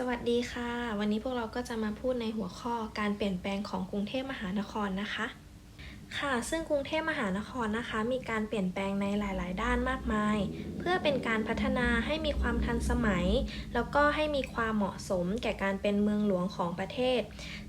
สวัสดีค่ะ วันนี้พวกเราก็จะมาพูดในหัวข้อการเปลี่ยนแปลงของกรุงเทพมหานครนะคะ ค่ะ ซึ่งกรุงเทพมหานครนะคะ มีการเปลี่ยนแปลงในหลาย ๆ ด้านมากมาย เพื่อเป็นการพัฒนาให้มีความทันสมัย แล้วก็ให้มีความเหมาะสมแก่การเป็นเมืองหลวงของประเทศ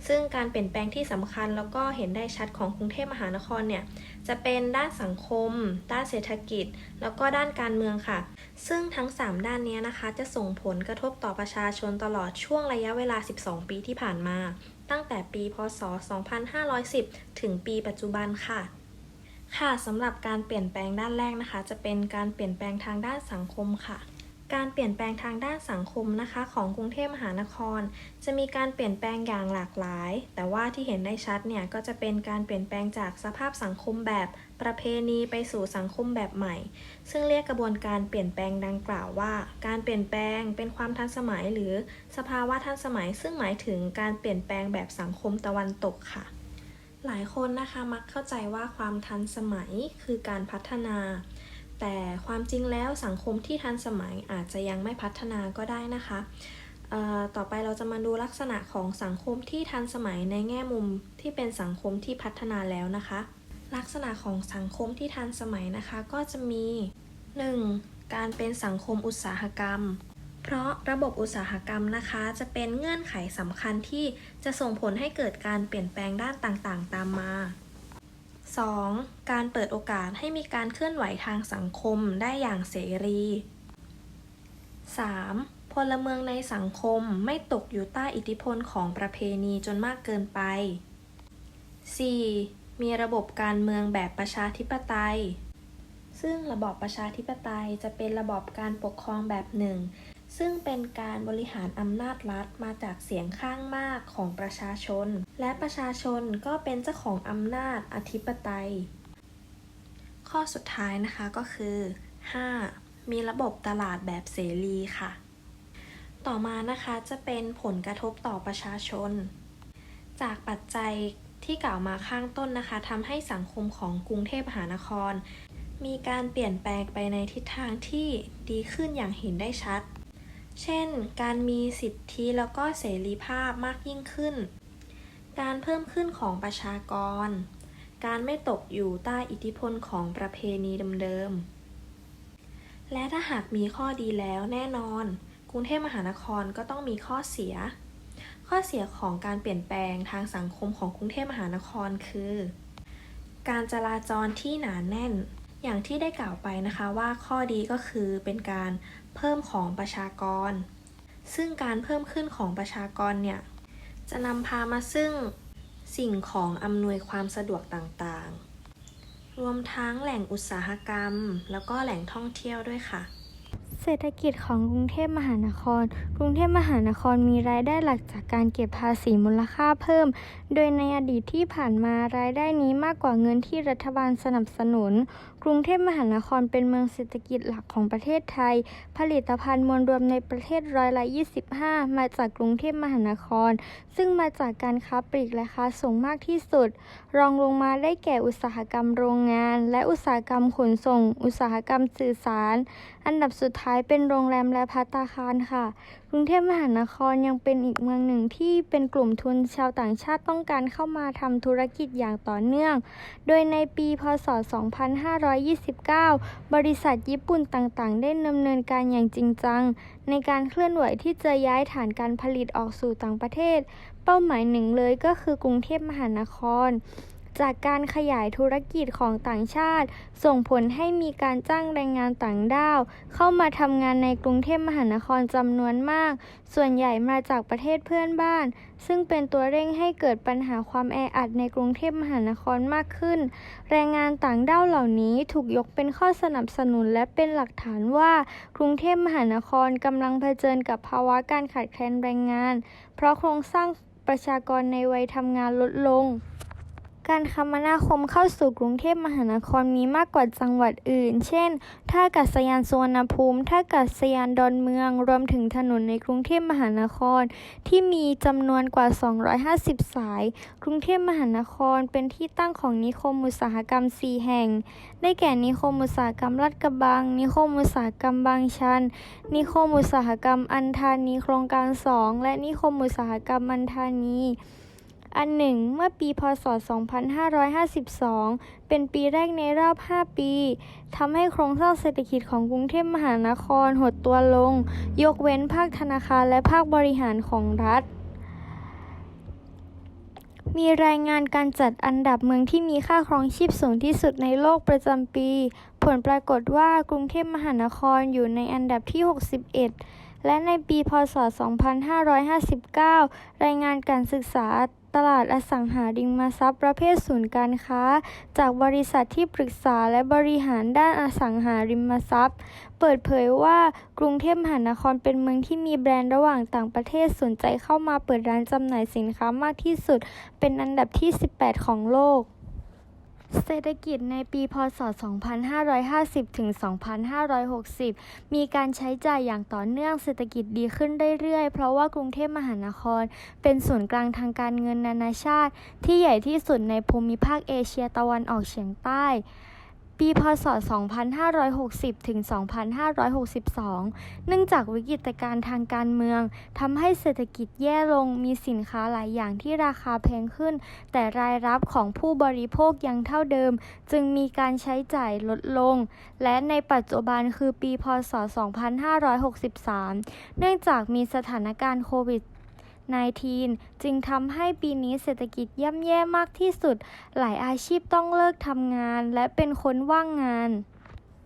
ซึ่งการเปลี่ยนแปลงที่สำคัญแล้วก็เห็นได้ชัดของกรุงเทพมหานครเนี่ย จะเป็นด้านสังคม ด้านเศรษฐกิจ แล้วก็ด้านการเมืองค่ะ ซึ่งทั้ง 3 ด้านนี้นะคะ จะส่งผลกระทบต่อประชาชนตลอดช่วงระยะเวลา 12 ปีที่ผ่านมา ตั้งแต่ปี พศ 2510 ถึงปีปัจจุบันค่ะ ค่ะสำหรับการเปลี่ยนแปลงด้านแรกนะคะ จะเป็นการเปลี่ยนแปลงทางด้านสังคมค่ะ การเปลี่ยนแปลงทางด้านสังคมนะคะของกรุงเทพมหานคร จะมีการเปลี่ยนแปลงอย่างหลากหลาย แต่ว่าที่เห็นได้ชัดเนี่ยก็จะเป็นการเปลี่ยนแปลงจากสภาพสังคมแบบประเพณีไปสู่สังคมแบบใหม่ ซึ่งเรียกกระบวนการเปลี่ยนแปลงดังกล่าวว่า การเปลี่ยนแปลงเป็นความทันสมัย หรือสภาวะทันสมัย ซึ่งหมายถึงการเปลี่ยนแปลงแบบสังคมตะวันตกค่ะหลายคนนะคะมักเข้าใจว่าความทันสมัยคือการพัฒนา แต่ความจริงแล้วสังคมที่ทันสมัยอาจจะยังไม่พัฒนาก็ได้นะคะต่อไปเราจะมาดูลักษณะของสังคมที่ทันสมัยในแง่มุมที่เป็นสังคมที่พัฒนาแล้วนะคะ ลักษณะของสังคมที่ทันสมัยนะคะ ก็จะมี 1. การเป็นสังคมอุตสาหกรรม เพราะระบบอุตสาหกรรมนะคะ จะเป็นเงื่อนไขสำคัญที่จะส่งผลให้เกิดการเปลี่ยนแปลงด้านต่างๆ ตามมา 2. การเปิดโอกาสให้มีการเคลื่อนไหวทางสังคมได้อย่างเสรี 3. พลเมืองในสังคมไม่ตกอยู่ใต้อิทธิพลของประเพณีจนมากเกินไป 4. มีระบบการเมืองแบบประชาธิปไตย ซึ่งระบอบประชาธิปไตยจะเป็นระบอบการปกครองแบบหนึ่ง ซึ่งเป็นการบริหารอำนาจรัฐมาจากเสียงข้างมากของประชาชน และประชาชนก็เป็นเจ้าของอำนาจอธิปไตย ข้อสุดท้ายนะคะก็คือ 5. มีระบบตลาดแบบเสรีค่ะ ต่อมานะคะจะเป็นผลกระทบต่อประชาชน จากปัจจัยที่กล่าวมาข้างต้นนะคะทำให้สังคมของกรุงเทพมหานคร มีการเปลี่ยนแปลงไปในทิศทางที่ดีขึ้นอย่างเห็นได้ชัด เช่น การมีสิทธิแล้วก็เสรีภาพมากยิ่งขึ้น การเพิ่มขึ้นของประชากร การไม่ตกอยู่ใต้อิทธิพลของประเพณีเดิมๆ และถ้าหากมีข้อดีแล้วแน่นอน กรุงเทพมหานครก็ต้องมีข้อเสีย ข้อเสียของการเปลี่ยนแปลงทางสังคมของกรุงเทพมหานครคือ การจราจรที่หนาแน่น อย่างที่ได้กล่าวไปนะคะว่าข้อดีก็คือเป็นการเพิ่มของประชากร ซึ่งการเพิ่มขึ้นของประชากรเนี่ย จะนำพามาซึ่งสิ่งของอำนวยความสะดวกต่างๆ รวมทั้งแหล่งอุตสาหกรรม แล้วก็แหล่งท่องเที่ยวด้วยค่ะ เศรษฐกิจของกรุงเทพมหานคร กรุงเทพมหานครมีรายได้หลักจากการเก็บภาษีมูลค่าเพิ่ม โดยในอดีตที่ผ่านมารายได้นี้มากกว่าเงินที่รัฐบาลสนับสนุนกรุงเทพมหานครเป็นเมืองเศรษฐกิจหลักของประเทศไทย ผลิตภัณฑ์มวลรวมในประเทศร้อยละ 25 มาจากกรุงเทพมหานคร ซึ่งมาจากการค้าปลีกและค้าส่งมากที่สุด รองลงมาได้แก่อุตสาหกรรมโรงงาน และอุตสาหกรรมขนส่ง อุตสาหกรรมสื่อสาร อันดับสุดท้ายเป็นโรงแรมและภัตตาคารค่ะกรุงเทพมหานครยังเป็นอีกเมืองหนึ่งที่เป็นกลุ่มทุนชาวต่างชาติต้องการเข้ามาทำธุรกิจอย่างต่อเนื่อง โดยในปี พศ 2529 บริษัทญี่ปุ่นต่างๆ ได้ดำเนินการอย่างจริงจัง ในการเคลื่อนไหวที่จะย้ายฐานการผลิตออกสู่ต่างประเทศ เป้าหมายหนึ่งเลยก็คือกรุงเทพมหานคร จากการขยายธุรกิจของต่างชาติ ส่งผลให้มีการจ้างแรงงานต่างด้าว เข้ามาทำงานในกรุงเทพมหานครจำนวนมาก ส่วนใหญ่มาจากประเทศเพื่อนบ้าน ซึ่งเป็นตัวเร่งให้เกิดปัญหาความแออัดในกรุงเทพมหานครมากขึ้น แรงงานต่างด้าวเหล่านี้ถูกยกเป็นข้อสนับสนุนและเป็นหลักฐานว่า กรุงเทพมหานครกำลังเผชิญกับภาวะการขาดแคลนแรงงาน เพราะโครงสร้างประชากรในวัยทำงานลดลง การคมนาคมเข้าสู่กรุงเทพมหานครมีมากกว่าจังหวัดอื่น เช่น ท่าอากาศยานสุวรรณภูมิ ท่าอากาศยานดอนเมือง รวมถึงถนนในกรุงเทพมหานคร ที่มีจำนวนกว่า 250 สาย กรุงเทพมหานครเป็นที่ตั้งของนิคมอุตสาหกรรม 4 แห่ง ได้แก่นิคมอุตสาหกรรมลาดกระบัง นิคมอุตสาหกรรมบางชัน นิคมอุตสาหกรรมอันธานีโครงการ 2 และนิคมอุตสาหกรรมอันธานี อันหนึ่งเมื่อปีพศ 2552 เป็นปีแรกในรอบ 5 ปี ทำให้โครงสร้างเศรษฐกิจของกรุงเทพมหานครหดตัวลง ยกเว้นภาคธนาคารและภาคบริหารของรัฐ มีรายงานการจัดอันดับเมืองที่มีค่าครองชีพสูงที่สุดในโลกประจำปี ผลปรากฏว่ากรุงเทพมหานครอยู่ในอันดับที่ 61และในปี พศ 2559 รายงานการศึกษา ตลาดอสังหาริมทรัพย์ประเภทศูนย์การค้า จากบริษัทที่ปรึกษาและบริหารด้านอสังหาริมทรัพย์ เปิดเผยว่ากรุงเทพมหานครเป็นเมืองที่มีแบรนด์ระหว่างต่างประเทศสนใจเข้ามาเปิดร้านจำหน่ายสินค้ามากที่สุด เป็นอันดับที่ 18 ของโลก เศรษฐกิจในปีพศ 2550 ถึง 2560 มีการใช้จ่ายอย่างต่อเนื่อง เศรษฐกิจดีขึ้นเรื่อยๆ เพราะว่ากรุงเทพมหานคร เป็นศูนย์กลางทางการเงินนานาชาติ ที่ใหญ่ที่สุดในภูมิภาคเอเชียตะวันออกเฉียงใต้ ปีพศ 2560 ถึง 2562 เนื่องจากวิกฤตการณ์ทางการเมืองทำให้เศรษฐกิจแย่ลง มีสินค้าหลายอย่างที่ราคาแพงขึ้น แต่รายรับของผู้บริโภคยังเท่าเดิม จึงมีการใช้จ่ายลดลง และในปัจจุบันคือปีพศ 2563 เนื่องจากมีสถานการณ์โควิด -19 จึงทำให้ปีนี้เศรษฐกิจย่ำแย่มากที่สุด หลายอาชีพต้องเลิกทำงานและเป็นคนว่างงาน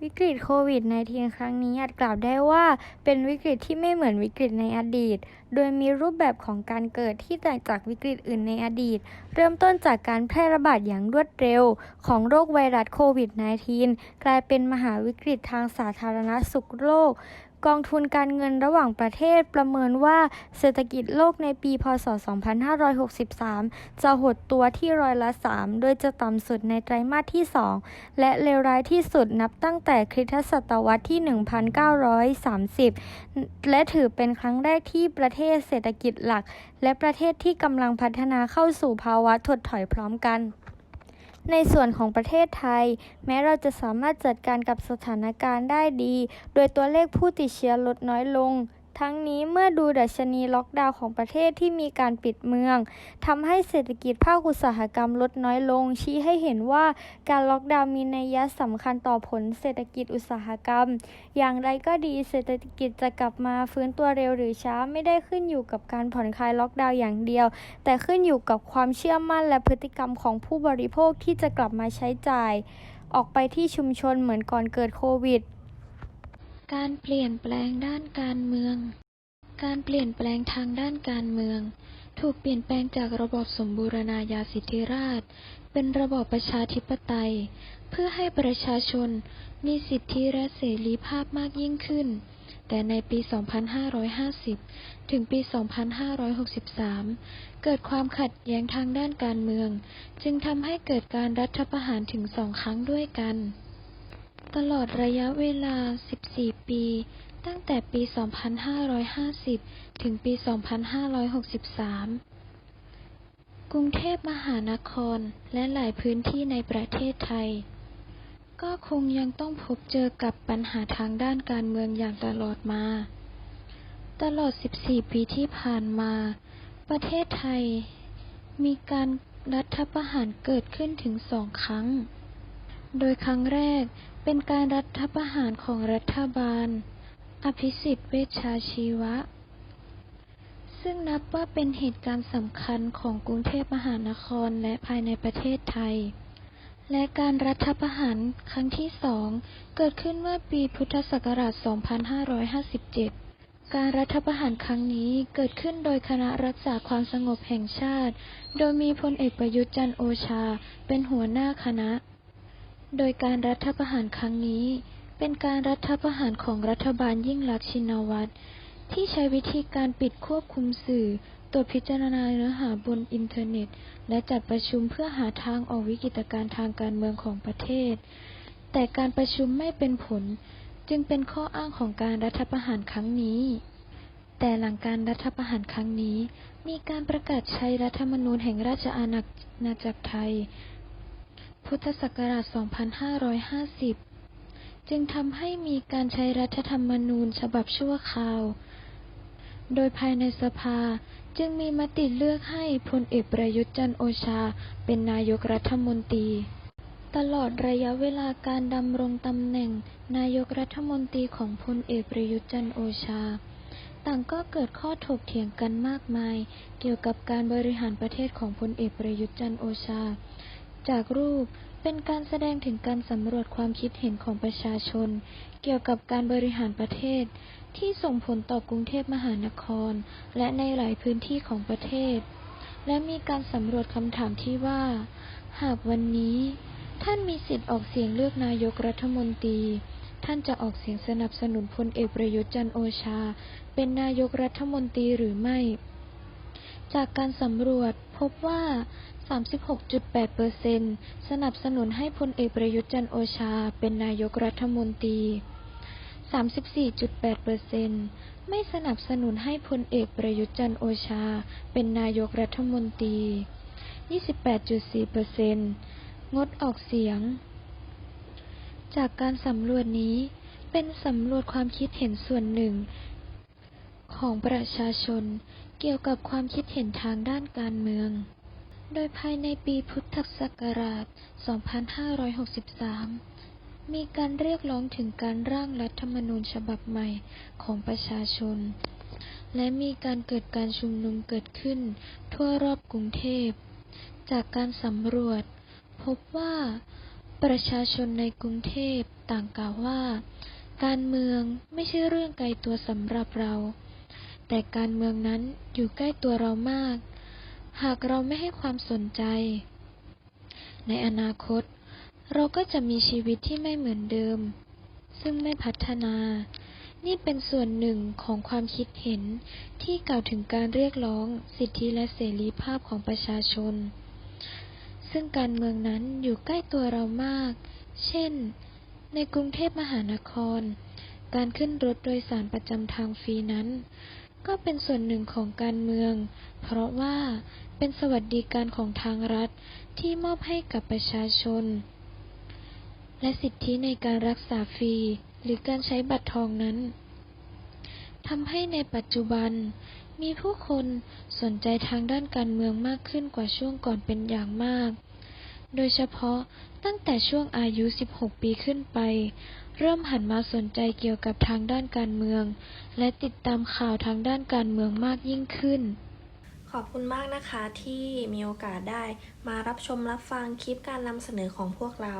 วิกฤตโควิด -19 ครั้งนี้อาจกล่าวได้ว่า เป็นวิกฤตที่ไม่เหมือนวิกฤตในอดีต โดยมีรูปแบบของการเกิดที่แตกจากวิกฤตอื่นในอดีต เริ่มต้นจากการแพร่ระบาดอย่างรวดเร็ว ของโรคไวรัสโควิด -19 กลายเป็นมหาวิกฤตทางสาธารณสุขโลกกองทุนการเงินระหว่างประเทศประเมินว่าเศรษฐกิจโลกในปี พศ 2563 จะหดตัวที่ร้อยละ 3 โดยจะต่ำสุดในไตรมาสที่ 2 และเลวร้ายที่สุดนับตั้งแต่คริสตศตวรรษที่ 1930 และถือเป็นครั้งแรกที่ประเทศเศรษฐกิจหลัก และประเทศที่กำลังพัฒนาเข้าสู่ภาวะถดถอยพร้อมกัน ในส่วนของประเทศไทย แม้เราจะสามารถจัดการกับสถานการณ์ได้ดี โดยตัวเลขผู้ติดเชื้อลดน้อยลง ทั้งนี้เมื่อดูดัชนีล็อกดาวน์ของประเทศที่มีการปิดเมืองทำให้เศรษฐกิจภาคอุตสาหกรรมลดน้อยลง ชี้ให้เห็นว่าการล็อกดาวน์มีนัยสำคัญต่อผลเศรษฐกิจอุตสาหกรรม อย่างไรก็ดีเศรษฐกิจจะกลับมาฟื้นตัวเร็วหรือช้าไม่ได้ขึ้นอยู่กับการผ่อนคลายล็อกดาวน์อย่างเดียว แต่ขึ้นอยู่กับความเชื่อมั่นและพฤติกรรมของผู้บริโภคที่จะกลับมาใช้จ่าย ออกไปที่ชุมชนเหมือนก่อนเกิดโควิด การเปลี่ยนแปลงด้านการเมือง การเปลี่ยนแปลงทางด้านการเมือง ถูกเปลี่ยนแปลงจากระบอบสมบูรณาญาสิทธิราช เป็นระบอบประชาธิปไตย เพื่อให้ประชาชนมีสิทธิและเสรีภาพมากยิ่งขึ้น แต่ในปี 2550 ถึงปี 2563 เกิดความขัดแย้งทางด้านการเมือง จึงทำให้เกิดการรัฐประหารถึงสองครั้งด้วยกัน ตลอดระยะเวลา 14 ปี ตั้งแต่ปี 2550 ถึงปี 2563 กรุงเทพมหานครและหลายพื้นที่ในประเทศไทย ก็คงยังต้องพบเจอกับปัญหาทางด้านการเมืองอย่างตลอดมา ตลอด 14 ปีที่ผ่านมา ประเทศไทย มีการรัฐประหารเกิดขึ้นถึงสองครั้ง โดยครั้งแรก เป็นการรัฐประหารของรัฐบาล อภิสิทธิ์เวชชาชีวะ ซึ่งนับว่าเป็นเหตุการณ์สำคัญของกรุงเทพมหานครและภายในประเทศไทย และการรัฐประหารครั้งที่สองเกิดขึ้นเมื่อปีพุทธศักราช 2557 การรัฐประหารครั้งนี้เกิดขึ้นโดยคณะรักษาความสงบแห่งชาติ โดยมีพลเอกประยุทธ์จันโอชาเป็นหัวหน้าคณะ โดยการรัฐประหารครั้งนี้ เป็นการรัฐประหารของรัฐบาลยิ่งลักษณ์ชินวัตรที่ใช้วิธีการปิดควบคุมสื่อตรวจพิจารณาเนื้อหาบนอินเทอร์เน็ต และจัดประชุมเพื่อหาทางออกวิกฤตการณ์ทางการเมืองของประเทศ แต่การประชุมไม่เป็นผล จึงเป็นข้ออ้างของการรัฐประหารครั้งนี้ แต่หลังการรัฐประหารครั้งนี้ มีการประกาศใช้รัฐธรรมนูญแห่งราชอาณาจักรไทย พุทธศักราช 2550 จึงทำให้มีการใช้รัฐธรรมนูญฉบับชั่วคราว โดยภายในสภาจึงมีมติเลือกให้พลเอกประยุทธ์จันโอชาเป็นนายกรัฐมนตรี ตลอดระยะเวลาการดำรงตำแหน่งนายกรัฐมนตรีของพลเอกประยุทธ์จันโอชา ต่างก็เกิดข้อถกเถียงกันมากมาย เกี่ยวกับการบริหารประเทศของพลเอกประยุทธ์จันโอชา จากรูปเป็นการแสดงถึงการสำรวจความคิดเห็นของประชาชน เกี่ยวกับการบริหารประเทศ ที่ส่งผลต่อกรุงเทพมหานคร และในหลายพื้นที่ของประเทศ และมีการสำรวจคำถามที่ว่า หากวันนี้ ท่านมีสิทธิ์ออกเสียงเลือกนายกรัฐมนตรี ท่านจะออกเสียงสนับสนุนพลเอกประยุทธ์จันโอชา เป็นนายกรัฐมนตรีหรือไม่ จากการสำรวจพบว่า 36.8%สนับสนุนให้พลเอกประยุทธ์จันโอชา เป็นนายกรัฐมนตรี 34.8%ไม่สนับสนุนให้พลเอกประยุทธ์จันโอชา เป็นนายกรัฐมนตรี 28.4%งดออกเสียง จากการสำรวจนี้ เป็นสำรวจความคิดเห็นส่วนหนึ่ง ของประชาชนเกี่ยวกับความคิดเห็นทางด้านการเมือง โดยภายในปีพุทธศักราช 2563 มีการเรียกร้องถึงการร่างรัฐธรรมนูญฉบับใหม่ของประชาชน และมีการเกิดการชุมนุมเกิดขึ้นทั่วรอบกรุงเทพ จากการสำรวจ พบว่าประชาชนในกรุงเทพต่างกล่าวว่า การเมืองไม่ใช่เรื่องไกลตัวสำหรับเรา แต่การเมืองนั้นอยู่ใกล้ตัวเรามาก หากเราไม่ให้ความสนใจ ในอนาคต เราก็จะมีชีวิตที่ไม่เหมือนเดิม ซึ่งไม่พัฒนา นี่เป็นส่วนหนึ่งของความคิดเห็นที่กล่าวถึงการเรียกร้องสิทธิและเสรีภาพของประชาชน ซึ่งการเมืองนั้นอยู่ใกล้ตัวเรามาก เช่น ในกรุงเทพมหานคร การขึ้นรถโดยสารประจำทางฟรีนั้น ก็เป็นส่วนหนึ่งของการเมือง เพราะว่าเป็นสวัสดิการของทางรัฐที่มอบให้กับประชาชน และสิทธิในการรักษาฟรี หรือการใช้บัตรทองนั้นทำให้ในปัจจุบัน มีผู้คนสนใจทางด้านการเมืองมากขึ้นกว่าช่วงก่อนเป็นอย่างมาก โดยเฉพาะตั้งแต่ช่วงอายุ 16 ปีขึ้นไป เริ่มหันมาสนใจเกี่ยวกับทางด้านการเมือง และติดตามข่าวทางด้านการเมืองมากยิ่งขึ้น ขอบคุณมากนะคะที่มีโอกาสได้มารับชมรับฟังคลิปการนำเสนอของพวกเรา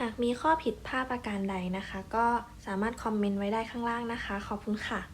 หากมีข้อผิดพลาดประการใดนะคะ ก็สามารถคอมเมนต์ไว้ได้ข้างล่างนะคะ ขอบคุณค่ะ